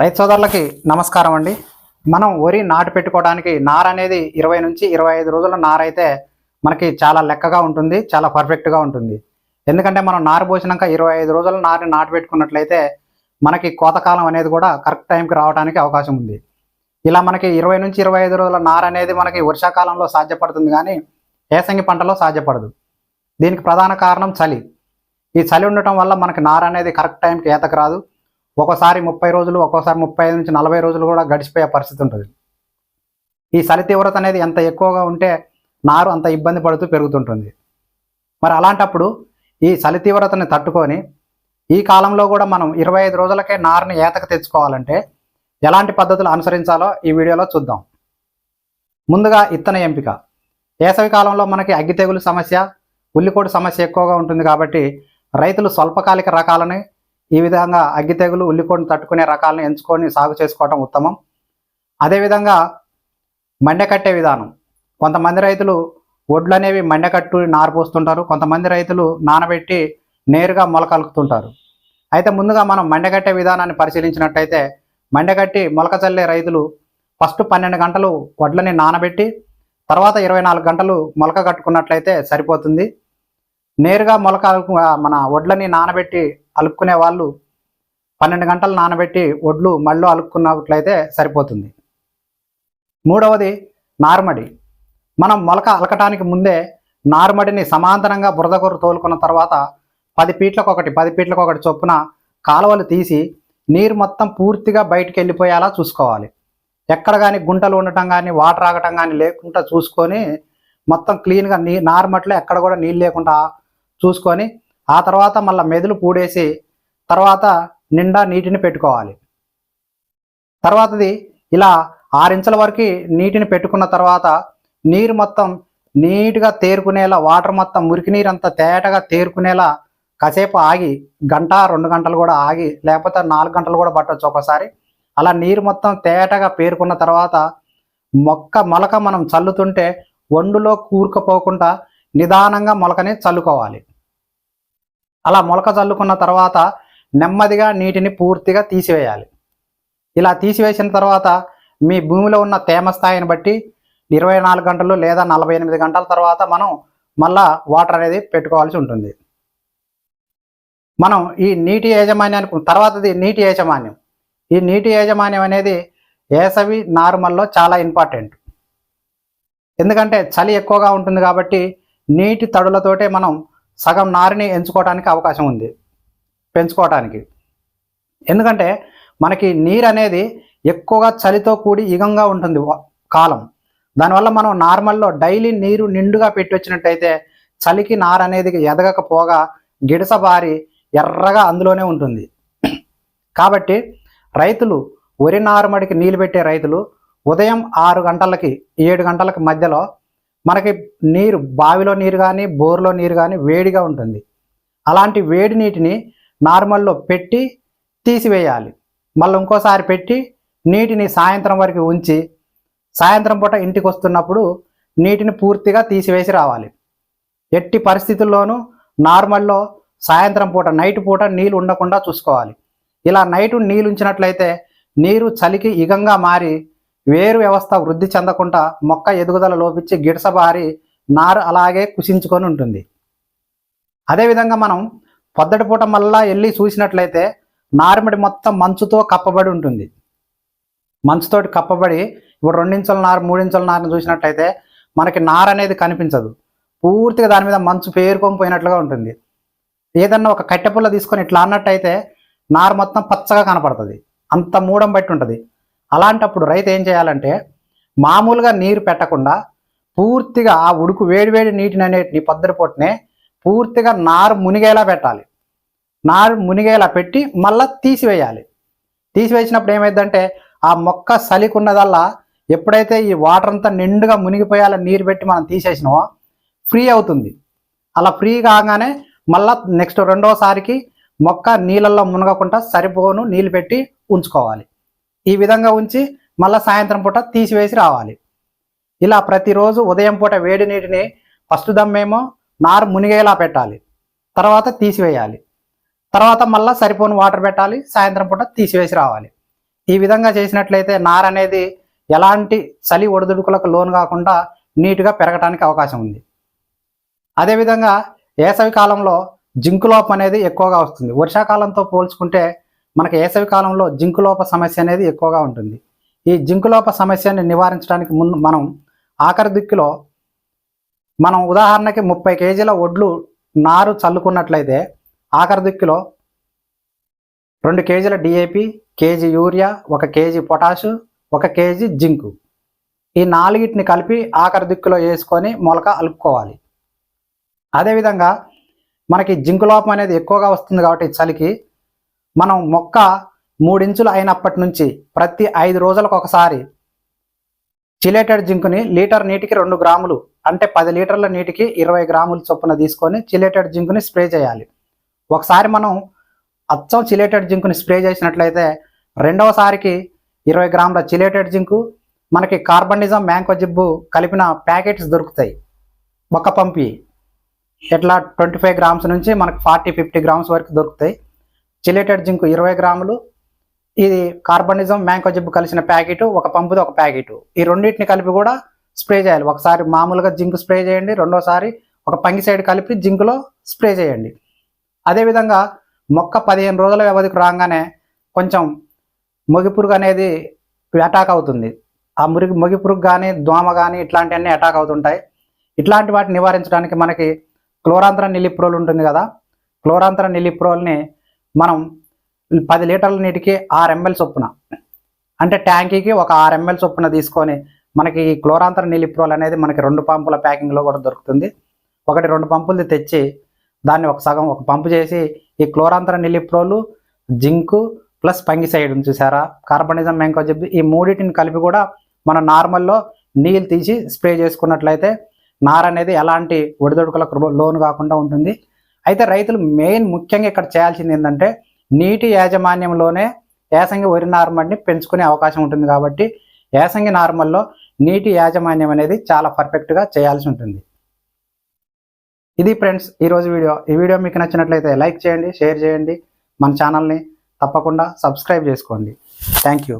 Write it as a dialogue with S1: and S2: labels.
S1: రైతు సోదరులకి నమస్కారం అండి. మనం వరి నాటు పెట్టుకోవడానికి నార అనేది ఇరవై నుంచి ఇరవై ఐదు రోజుల నార అయితే మనకి చాలా లెక్కగా ఉంటుంది చాలా పర్ఫెక్ట్గా ఉంటుంది. ఎందుకంటే మనం నారు పోసినాక ఇరవై ఐదు రోజుల నారుని నాటు పెట్టుకున్నట్లయితే మనకి కోతకాలం అనేది కూడా కరెక్ట్ టైంకి రావడానికి అవకాశం ఉంది. ఇలా మనకి ఇరవై నుంచి ఇరవై ఐదు రోజుల నార అనేది మనకి వర్షాకాలంలో సాధ్యపడుతుంది కానీ ఏసంగి పంటలో సాధ్యపడదు. దీనికి ప్రధాన కారణం చలి. ఈ చలి ఉండటం వల్ల మనకి నార అనేది కరెక్ట్ టైంకి ఏతకు రాదు. ఒక్కోసారి ముప్పై రోజులు ఒక్కోసారి ముప్పై ఐదు నుంచి నలభై రోజులు కూడా గడిచిపోయే పరిస్థితి ఉంటుంది. ఈ చలి తీవ్రత అనేది ఎంత ఎక్కువగా ఉంటే నారు అంత ఇబ్బంది పడుతూ పెరుగుతుంటుంది. మరి అలాంటప్పుడు ఈ చలి తీవ్రతని తట్టుకొని ఈ కాలంలో కూడా మనం ఇరవై ఐదు రోజులకే నారుని ఏతకు తెచ్చుకోవాలంటే ఎలాంటి పద్ధతులు అనుసరించాలో ఈ వీడియోలో చూద్దాం. ముందుగా ఇత్తన ఎంపిక. వేసవి కాలంలో మనకి అగ్గి తెగులు సమస్య ఉల్లికోడు సమస్య ఎక్కువగా ఉంటుంది కాబట్టి రైతులు స్వల్పకాలిక రకాలని ఈ విధంగా అగ్గి తెగులు ఉల్లికొండ తట్టుకునే రకాలను ఎంచుకొని సాగు చేసుకోవటం ఉత్తమం. అదేవిధంగా మండెకట్టే విధానం. కొంతమంది రైతులు వడ్లు అనేవి మండెకట్టు నారపోస్తుంటారు. కొంతమంది రైతులు నానబెట్టి నేరుగా మొలకలుకుతుంటారు అయితే ముందుగా మనం మండగట్టే విధానాన్ని పరిశీలించినట్టయితే మండగట్టి మొలక చల్లే రైతులు ఫస్ట్ పన్నెండు గంటలు వడ్లని నానబెట్టి తర్వాత ఇరవై నాలుగు గంటలు మొలక కట్టుకున్నట్లయితే సరిపోతుంది. నేరుగా మొలక మన వడ్లని నానబెట్టి అలుక్కునే వాళ్ళు పన్నెండు గంటలు నానబెట్టి వడ్లు మళ్ళీ అలుక్కున్నట్లయితే సరిపోతుంది. మూడవది నార్మడి. మనం మొలక అలకటానికి ముందే నార్మడిని సమాంతరంగా బురదగొర్రు తోలుకున్న తర్వాత పది ఫీట్లకు ఒకటి పది పీట్లకు ఒకటి చొప్పున కాలువలు తీసి నీరు మొత్తం పూర్తిగా బయటికి వెళ్ళిపోయేలా చూసుకోవాలి. ఎక్కడ కానీ గుంటలు ఉండటం కానీ వాటర్ ఆగటం కానీ లేకుండా చూసుకొని మొత్తం క్లీన్గా నీ నార్మట్లో ఎక్కడ కూడా నీళ్ళు లేకుండా చూసుకొని ఆ తర్వాత మళ్ళీ మెదులు పూడేసి తర్వాత నిండా నీటిని పెట్టుకోవాలి. తర్వాతది ఇలా ఆరించల వరకు నీటిని పెట్టుకున్న తర్వాత నీరు మొత్తం నీట్గా తేరుకునేలా వాటర్ మొత్తం మురికి నీరు అంతా తేటగా తేరుకునేలా కాసేపు ఆగి గంట రెండు గంటలు కూడా ఆగి లేకపోతే నాలుగు గంటలు కూడా పట్టవచ్చు ఒకసారి. అలా నీరు మొత్తం తేటగా పేరుకున్న తర్వాత మొక్క మొలక మనం చల్లుతుంటే ఒండులో కూరుకుపోకుండా నిదానంగా మొలకని చల్లుకోవాలి. అలా మొలక చల్లుకున్న తర్వాత నెమ్మదిగా నీటిని పూర్తిగా తీసివేయాలి. ఇలా తీసివేసిన తర్వాత మీ భూమిలో ఉన్న తేమ స్థాయిని బట్టి ఇరవై నాలుగు గంటలు లేదా నలభై ఎనిమిది గంటల తర్వాత మనం మళ్ళా వాటర్ అనేది పెట్టుకోవాల్సి ఉంటుంది. మనం ఈ నీటి యాజమాన్యానికి తర్వాతది నీటి యాజమాన్యం. ఈ నీటి యాజమాన్యం అనేది వేసవి నార్మల్లో చాలా ఇంపార్టెంట్. ఎందుకంటే చలి ఎక్కువగా ఉంటుంది కాబట్టి నీటి తడులతోటే మనం సగం నారిని ఎంచుకోవడానికి అవకాశం ఉంది. పెంచుకోవటానికి. ఎందుకంటే మనకి నీరు అనేది ఎక్కువగా చలితో కూడి ఇగంగా ఉంటుంది కాలం. దానివల్ల మనం నార్మల్లో డైలీ నీరు నిండుగా పెట్టి వచ్చినట్టయితే చలికి నార అనేది ఎదగకపోగా గిడసబారి ఎర్రగా అందులోనే ఉంటుంది. కాబట్టి రైతులు వరి నారుమడికి నీళ్ళు పెట్టే రైతులు ఉదయం ఆరు గంటలకి ఏడు గంటలకి మధ్యలో మనకి నీరు బావిలో నీరు కానీ బోర్లో నీరు కానీ వేడిగా ఉంటుంది. అలాంటి వేడి నీటిని నార్మల్లో పెట్టి తీసివేయాలి. మళ్ళీ ఇంకోసారి పెట్టి నీటిని సాయంత్రం వరకు ఉంచి సాయంత్రం పూట ఇంటికి వస్తున్నప్పుడు నీటిని పూర్తిగా తీసివేసి రావాలి. ఎట్టి పరిస్థితుల్లోనూ నార్మల్లో సాయంత్రం పూట నైట్ పూట నీళ్ళు ఉండకుండా చూసుకోవాలి. ఇలా నైట్ నీళ్ళు ఉంచినట్లయితే నీరు చలికి ఇగంగా మారి వేరు వ్యవస్థ వృద్ధి చెందకుండా మొక్క ఎదుగుదల లోపించి గిడసబారి నారు అలాగే కుషించుకొని ఉంటుంది. అదేవిధంగా మనం పొద్దటి పూట మళ్ళా వెళ్ళి చూసినట్లయితే నారుమడి మొత్తం మంచుతో కప్పబడి ఉంటుంది. మంచుతోటి కప్పబడి ఇప్పుడు రెండించల నారు మూడించల నారుని చూసినట్లయితే మనకి నార అనేది కనిపించదు. పూర్తిగా దాని మీద మంచు పేరుకొని పోయినట్లుగా ఉంటుంది. ఏదన్నా ఒక కట్టెపుల్ల తీసుకొని ఇట్లా అన్నట్టయితే నారు మొత్తం పచ్చగా కనపడుతుంది. అంత మూడం బట్టి ఉంటుంది. అలాంటప్పుడు రైతు ఏం చేయాలంటే మామూలుగా నీరు పెట్టకుండా పూర్తిగా ఆ ఉడుకు వేడివేడి నీటిని అనేటిని పొద్దుటి పూర్తిగా నారు మునిగేలా పెట్టాలి. నారు మునిగేలా పెట్టి మళ్ళా తీసివేయాలి. తీసివేసినప్పుడు ఏమైందంటే ఆ మొక్క సలికున్నదల్లా ఎప్పుడైతే ఈ వాటర్ అంతా నిండుగా మునిగిపోయేలా నీరు పెట్టి మనం తీసేసినామో ఫ్రీ అవుతుంది. అలా ఫ్రీ కాగానే మళ్ళా నెక్స్ట్ రెండోసారికి మొక్క నీళ్ళల్లో మునగకుండా సరిపోను నీళ్ళు పెట్టి ఉంచుకోవాలి. ఈ విధంగా ఉంచి మళ్ళీ సాయంత్రం పూట తీసివేసి రావాలి. ఇలా ప్రతిరోజు ఉదయం పూట వేడి నీటిని ఫస్ట్ దమ్మేమో నారు మునిగేలా పెట్టాలి. తర్వాత తీసివేయాలి. తర్వాత మళ్ళీ సరిపోని వాటర్ పెట్టాలి సాయంత్రం పూట తీసివేసి రావాలి. ఈ విధంగా చేసినట్లయితే నార అనేది ఎలాంటి చలి ఒడిదుడుకులకు లోను కాకుండా నీటుగా పెరగటానికి అవకాశం ఉంది. అదేవిధంగా వేసవి కాలంలో జింకు లోపం అనేది ఎక్కువగా వస్తుంది. వర్షాకాలంతో పోల్చుకుంటే మనకి వేసవి కాలంలో జింకు లోప సమస్య అనేది ఎక్కువగా ఉంటుంది. ఈ జింకు లోప సమస్యని నివారించడానికి ముందు మనం ఆఖరి దిక్కులో మనం ఉదాహరణకి ముప్పై కేజీల ఒడ్లు నారు చల్లుకున్నట్లయితే ఆఖరి దిక్కులో రెండు కేజీల డిఏపి కేజీ యూరియా ఒక కేజీ పొటాషు ఒక కేజీ జింకు. ఈ నాలుగిటిని కలిపి ఆఖరి దిక్కులో వేసుకొని మొలక అలుపుకోవాలి అదేవిధంగా మనకి జింకు లోపం అనేది ఎక్కువగా వస్తుంది కాబట్టి చలికి మనం మొక్క మూడించులు అయినప్పటి నుంచి ప్రతి ఐదు రోజులకు ఒకసారి చిలేటెడ్ జింకుని లీటర్ నీటికి రెండు గ్రాములు అంటే పది లీటర్ల నీటికి ఇరవై గ్రాముల చొప్పున తీసుకొని చిలేటెడ్ జింకుని స్ప్రే చేయాలి. ఒకసారి మనం అచ్చం చిలేటెడ్ జింకుని స్ప్రే చేసినట్లయితే రెండవసారికి ఇరవై గ్రాముల చిలేటెడ్ జింకు మనకి కార్బనిజం మ్యాంకో జిబ్బు కలిపిన ప్యాకెట్స్ దొరుకుతాయి. ఒక పంపి ఇట్లా ట్వంటీ ఫైవ్ గ్రామ్స్ నుంచి మనకు ఫార్టీ ఫిఫ్టీ గ్రామ్స్ వరకు దొరుకుతాయి. చిలేటెడ్ జింకు ఇరవై గ్రాములు ఇది కార్బనిజం మ్యాంకో జిబ్బు కలిసిన ప్యాకెట్ ఒక పంపుది ఒక ప్యాకెట్. ఈ రెండింటిని కలిపి కూడా స్ప్రే చేయాలి. ఒకసారి మామూలుగా జింక్ స్ప్రే చేయండి రెండోసారి ఒక పంగి సైడ్ కలిపి జింకులో స్ప్రే చేయండి. అదేవిధంగా మొక్క పదిహేను రోజుల వ్యవధికి రాగానే కొంచెం మొగిపురుగు అనేది అటాక్ అవుతుంది. ఆ మురిగి మొగి పురుగు కానీ దోమ కానీ ఇట్లాంటివన్నీ అటాక్ అవుతుంటాయి. ఇట్లాంటి వాటిని నివారించడానికి మనకి క్లోరాంతర నిలిప్రోల్ ఉంటుంది కదా. క్లోరాంతర నిలిప్రోల్ని మనం పది లీటర్ల నీటికి ఆరు ఎంఎల్ చొప్పున అంటే ట్యాంకీకి ఒక ఆరు ఎంఎల్ చొప్పున తీసుకొని మనకి ఈ క్లోరాంతర నిలిప్రోల్ అనేది మనకి రెండు పంపుల ప్యాకింగ్లో కూడా దొరుకుతుంది. ఒకటి రెండు పంపులు తెచ్చి దాన్ని ఒక సగం ఒక పంపు చేసి ఈ క్లోరాంతర నిలిప్రోలు జింకు ప్లస్ పంగిసైడ్ చూసారా? కార్బనిజం మెంకో చెప్పి ఈ మూడింటిని కలిపి కూడా మనం నార్మల్లో నీళ్ళు తీసి స్ప్రే చేసుకున్నట్లయితే నార అనేది ఎలాంటి ఒడిదొడుకులకు లోను కాకుండా ఉంటుంది. అయితే రైతులు మెయిన్ ముఖ్యంగా ఇక్కడ చేయాల్సింది ఏంటంటే నీటి యాజమాన్యంలోనే యాసంగి వరి నార్మల్ని పెంచుకునే అవకాశం ఉంటుంది కాబట్టి యాసంగి నార్మల్లో నీటి యాజమాన్యం అనేది చాలా పర్ఫెక్ట్గా చేయాల్సి ఉంటుంది. ఇది ఫ్రెండ్స్ ఈరోజు వీడియో. ఈ వీడియో మీకు నచ్చినట్లయితే లైక్ చేయండి షేర్ చేయండి. మన ఛానల్ని తప్పకుండా సబ్స్క్రైబ్ చేసుకోండి. Thank you